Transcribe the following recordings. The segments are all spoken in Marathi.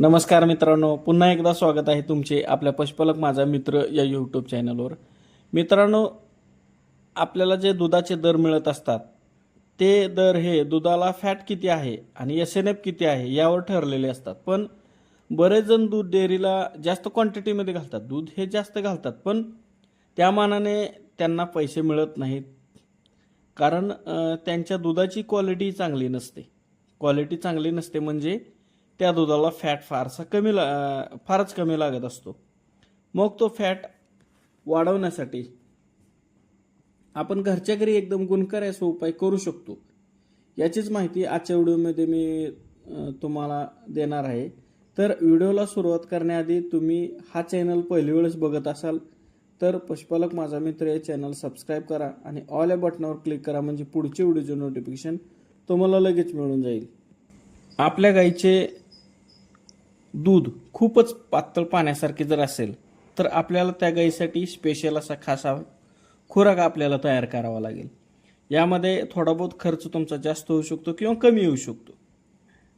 नमस्कार मित्रांनो पुन्हा एकदा स्वागत आहे तुमचे आपल्या पशुपालक माझा मित्र या यूट्यूब चॅनलवर मित्रांनो आपल्याला जे दुधाचे दर मिळत असतात ते दर हे दुधाला फॅट किती आहे आणि एस एन एफ किती आहे यावर ठरलेले असतात. पण बरेच जण दूध डेअरीला जास्त क्वांटिटीमध्ये घालतात. दूध हे जास्त घालतात पण त्या मानाने त्यांना पैसे मिळत नाहीत. कारण त्यांच्या दुधाची क्वालिटी चांगली नसते. क्वालिटी चांगली नसते म्हणजे त्या दुधाला फॅट फारसा कमी ला फारच कमी लागत असतो. मग तो फॅट वाढवण्यासाठी आपण घरच्या घरी एकदम गुणकारी उपाय करू शकतो. याचीच माहिती आजच्या व्हिडिओमध्ये मी तुम्हाला देणार आहे. तर व्हिडिओला सुरुवात करण्याआधी तुम्ही हा चॅनल पहिली वेळेस बघत असाल तर पशुपालक माझा मित्र हे चॅनल सबस्क्राईब करा आणि ऑल या बटनावर क्लिक करा म्हणजे पुढचे व्हिडिओचे नोटिफिकेशन तुम्हाला लगेच मिळून जाईल. आपल्या गाईचे दूध खूपच पातळ पाण्यासारखे जर असेल तर आपल्याला त्या गाईसाठी स्पेशल असा खासा खुराक आपल्याला तयार करावा लागेल. यामध्ये थोडा बहुत खर्च तुमचा जास्त होऊ शकतो किंवा कमी येऊ शकतो.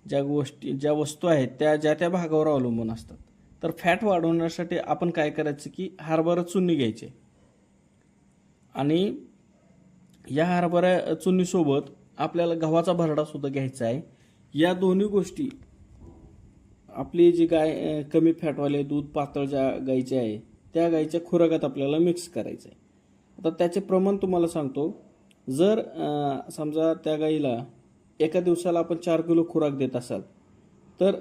ज्या गोष्टी ज्या वस्तू आहेत त्या ज्या त्या भागावर अवलंबून असतात. तर फॅट वाढवण्यासाठी आपण काय करायचं की हरभरा चुन्नी घ्यायचे. आणि या हरभरा चुन्नीसोबत आपल्याला गव्हाचा भरडासुद्धा घ्यायचा आहे. या दोन्ही गोष्टी आपली जी गाय कमी फॅटवाले दूध पातळ ज्या गाईचे आहे त्या गाईच्या खुराकात आपल्याला मिक्स करायचं आहे आता त्याचे प्रमाण तुम्हाला सांगतो. जर समजा त्या गाईला एका दिवसाला आपण चार किलो खुराक देत असाल तर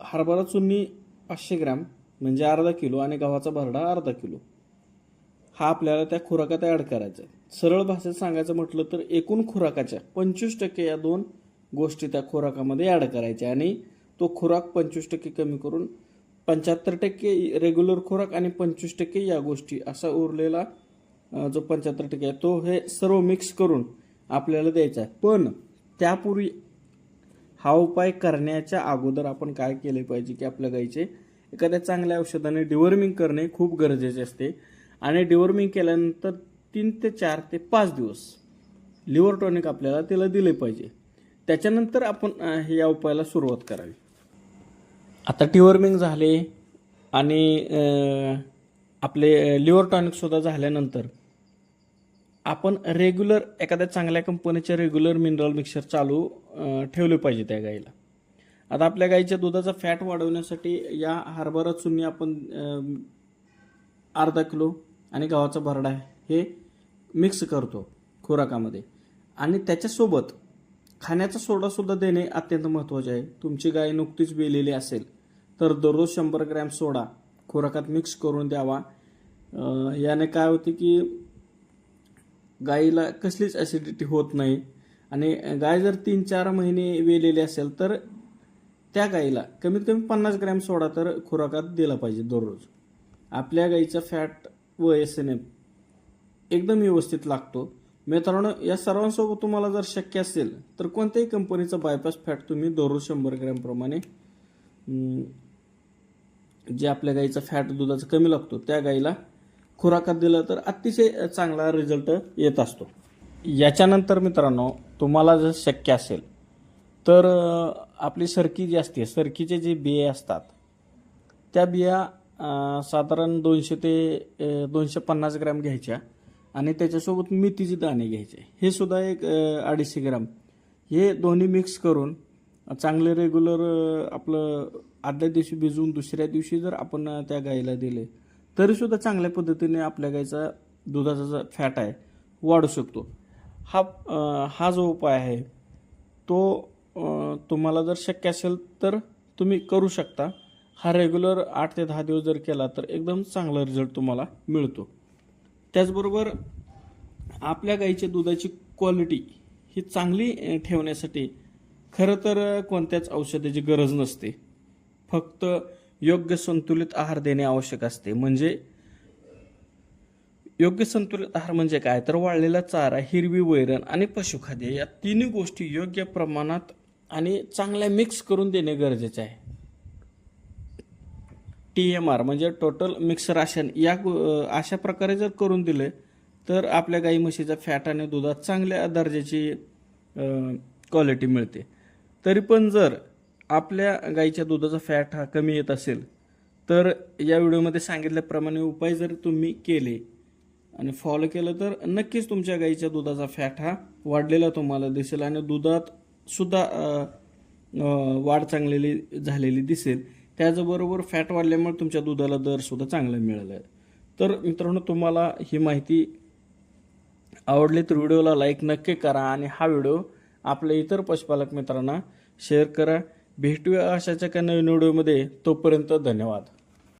हरभरा चुन्नी पाचशे ग्रॅम म्हणजे अर्धा किलो आणि गव्हाचा भरडा अर्धा किलो हा आपल्याला त्या खुराकात ॲड करायचा आहे सरळ भाषेत सांगायचं म्हटलं तर एकूण खुराकाच्या पंचवीस टक्के या दोन गोष्टी त्या खुराकामध्ये ॲड करायच्या आणि तो खुराक पंचवीस टक्के कमी करून पंच्याहत्तर टक्के रेग्युलर खुराक आणि पंचवीस टक्के या गोष्टी असा उरलेला जो पंच्याहत्तर टक्के आहे तो हे सर्व मिक्स करून आपल्याला द्यायचा आहे. पण त्यापूर्वी हा उपाय करण्याच्या अगोदर आपण काय केले पाहिजे की आपल्या गाईचे एखाद्या चांगल्या औषधाने डिवर्मिंग करणे खूप गरजेचे असते. आणि डिवर्मिंग केल्यानंतर तीन ते चार ते पाच दिवस लिव्हर टॉनिक आपल्याला तिला दिले पाहिजे. त्याच्यानंतर आपण या उपायाला सुरुवात करावी. आता टिवर्मिंग झाले आणि आपले लिव्हर टॉनिकसुद्धा झाल्यानंतर आपण रेग्युलर एखाद्या चांगल्या कंपनीचे रेग्युलर मिनरल मिक्सर चालू ठेवले पाहिजे त्या गाईला. आता आपल्या गाईच्या दुधाचा फॅट वाढवण्यासाठी या हरभरा चुन्नी आपण अर्धा किलो आणि गव्हाचा भरडा हे मिक्स करतो खुराकामध्ये. आणि त्याच्यासोबत खाण्याचा सोडासुद्धा देणे अत्यंत महत्त्वाचे आहे. तुमची गाय नुकतीच बेलेली असेल तर दररोज शंभर ग्रॅम सोडा. खुराकात मिक्स करून द्यावा. याने काय होते की गाईला कसलीच ॲसिडिटी होत नाही. आणि गाय जर तीन चार महिने वेलेली असेल तर त्या गाईला कमीत कमी पन्नास ग्रॅम सोडा तर खुराकात दिला पाहिजे दररोज. आपल्या गाईचा फॅट व एस एन एफ एकदम व्यवस्थित लागतो. मित्रांनो या सर्वांसोबत तुम्हाला जर शक्य असेल तर कोणत्याही कंपनीचा बायपास फॅट तुम्ही दररोज शंभर ग्रॅमप्रमाणे जे आपल्या गाईचा फॅट दुधाचा कमी लागतो त्या गाईला खुराकात दिलं तर अतिशय चांगला रिझल्ट येत असतो. याच्यानंतर मित्रांनो तुम्हाला जर शक्य असेल तर आपली सरकी जी असते सरकीचे जे बिये असतात त्या बिया साधारण दोनशे ते दोनशे पन्नास ग्रॅम घ्यायच्या आणि त्याच्यासोबत मेथीचे दाणे घ्यायचे. हे सुद्धा एक अडीचशे ग्रॅम. हे दोन्ही मिक्स करून चांगले रेग्युलर आपलं आदल्या दिवशी भिजवून दुसऱ्या दिवशी जर आपण त्या गाईला दिले तरीसुद्धा चांगल्या पद्धतीने आपल्या गाईचा दुधाचा जो फॅट आहे वाढू शकतो. हा हा जो उपाय आहे तो तुम्हाला जर शक्य असेल तर तुम्ही करू शकता. हा रेग्युलर आठ ते दहा दिवस जर केला तर एकदम चांगला रिझल्ट तुम्हाला मिळतो. त्याचबरोबर आपल्या गाईच्या दुधाची क्वालिटी ही चांगली ठेवण्यासाठी खरं तर कोणत्याच औषधाची गरज नसते. फक्त योग्य संतुलित आहार देणे आवश्यक असते. म्हणजे योग्य संतुलित आहार म्हणजे काय? तर वाळलेला चारा हिरवी वैरण आणि पशुखाद्य या तिन्ही गोष्टी योग्य प्रमाणात आणि चांगल्या मिक्स करून देणे गरजेचे आहे. टी एम आर म्हणजे टोटल मिक्स राशन. या अशा प्रकारे जर करून दिले तर आपल्या गाई म्हशीचा फॅट आणि दुधात चांगल्या दर्जाची क्वालिटी मिळते. तरी पण जर आपल्या गाईच्या दुधाचा फॅट हा कमी येत असेल तर या व्हिडिओमध्ये सांगितल्याप्रमाणे उपाय जर तुम्ही केले आणि फॉलो केलं तर नक्कीच तुमच्या गाईच्या दुधाचा फॅट हा वाढलेला तुम्हाला दिसेल आणि दुधात सुद्धा वाढ चांगलेली झालेली दिसेल. त्याचबरोबर फॅट वाढल्यामुळे तुमच्या दुधाला दरसुद्धा चांगला मिळाला. आहे तर मित्रांनो तुम्हाला ही माहिती आवडली तर व्हिडिओला लाईक नक्की करा आणि हा व्हिडिओ आपल्या इतर पशुपालक मित्रांना शेअर करा. भेटूया अशाच्या एका नवीन व्हिडिओमध्ये तोपर्यंत धन्यवाद.